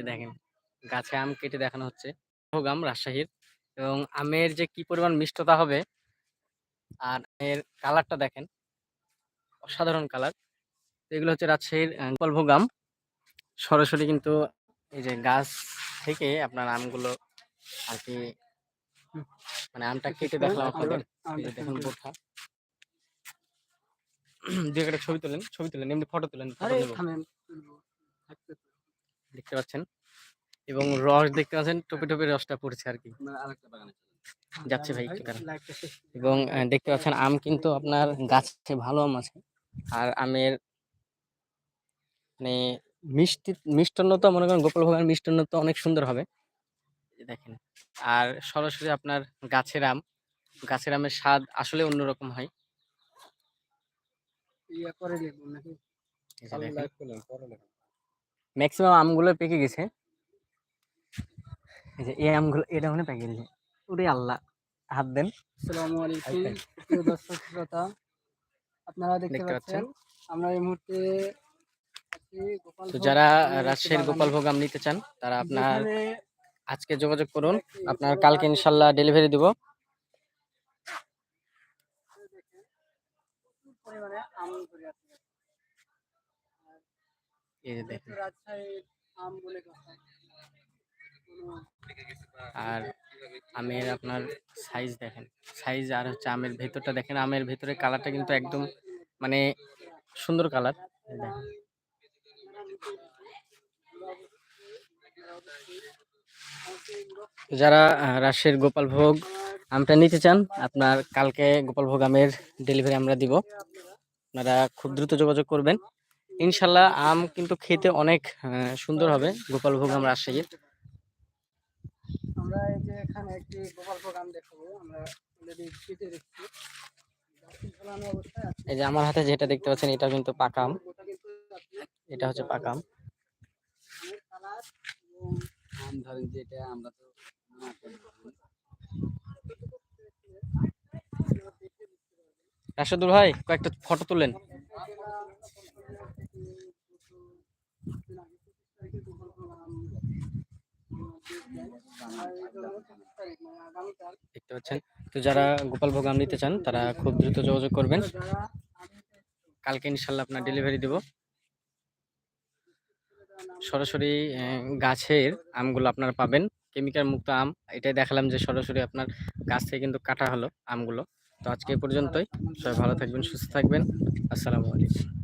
যে দেখেন গাছে আম কেটে দেখানো হচ্ছে। ভোগ আম রাজশাহীর এবং আমের যে কি পরিমাণ মিষ্টতা হবে আর এর কালারটা দেখেন অসাধারণ কালার। এগুলো হচ্ছে রাজশাহীর গোপালভোগ আম। সরাসরি কিন্তু এই যে গাছ থেকে আপনার আমগুলো আর কি মানে আমটা কেটে দেখলাম আপনাদের দেখুন বোঠা দুই একটা ছবি তোলেন ছবি তোলেন এমনি ফটো তোলেন। দেখতে পাচ্ছেন এবং রস দেখতে পাচ্ছেন টপে টপে রসটা পড়ছে আর কি যাচ্ছে ভাই। এবং দেখতে পাচ্ছেন আম কিন্তু আপনার গাছে ভালো আম আছে। আর আমের মানে মিষ্টি মিষ্টান্ন তো মনে করেন গোপাল ভোগের মিষ্টান্নতা অনেক সুন্দর হবে। দেখেন আর সরাসরি আপনার গাছের আম। গাছের আমের স্বাদ আসলে অন্যরকম হয়। ম্যাক্সিমাম আমগুলো পেকে গেছে। এই যে এই আমগুলো এটা মনে পেকে গেছে। ওরে আল্লাহ হাত দেন। আসসালামু আলাইকুম। প্রিয় দর্শক শ্রোতা আপনারা দেখতে পাচ্ছেন। আমরা এই মুহূর্তে তো যারা রাজশাহীর গোপাল ভোগ আম নিতে চান তারা আপনার আজকে যোগাযোগ করুন। আপনার কালকে ইনশাল্লাহ ডেলিভারি দিব। আম এই যে দেখেন। আর আমের আপনার সাইজ দেখেন। সাইজ আর হচ্ছে আমের ভেতরটা দেখেন আমের ভেতরে কালারটা কিন্তু একদম মানে সুন্দর কালার যারা আহ, রাজশাহীর গোপাল ভোগ আমটা নিতে চান আপনার কালকে গোপাল ভোগ আমের ডেলিভারি আমরা দিব। আপনারা খুব দ্রুত যোগাযোগ করবেন। ইনশাল্লাহ আম কিন্তু খেতে অনেক সুন্দর হবে গোপাল ভোগ আম রাজশাহীর। আমরা এই যে এখানে একটি গোপাল ভোগ আম দেখাবো আমরা অলরেডি কেটে এই যে আমার হাতে যেটা দেখতে পাচ্ছেন এটা কিন্তু পাকা আম। এটা হচ্ছে পাকা আম। আমের ধরেন আমরা তো রাশেদুল ভাই কয়েকটা ফটো তুলেন দেখতে পাচ্ছেন। তো যারা গোপাল ভোগ আম নিতে চান, তারা খুব দ্রুত যোগাযোগ করবেন। কালকে ইনশাল্লাহ আপনার ডেলিভারি দেব। সরাসরি গাছের আমগুলো আপনারা পাবেন। কেমিক্যাল মুক্ত আম, এটাই দেখালাম যে সরাসরি আপনার গাছ থেকে কিন্তু কাটা হলো আমগুলো। তো আজকে পর্যন্তই। সবাই ভালো থাকবেন, সুস্থ থাকবেন। আসসালামু আলাইকুম।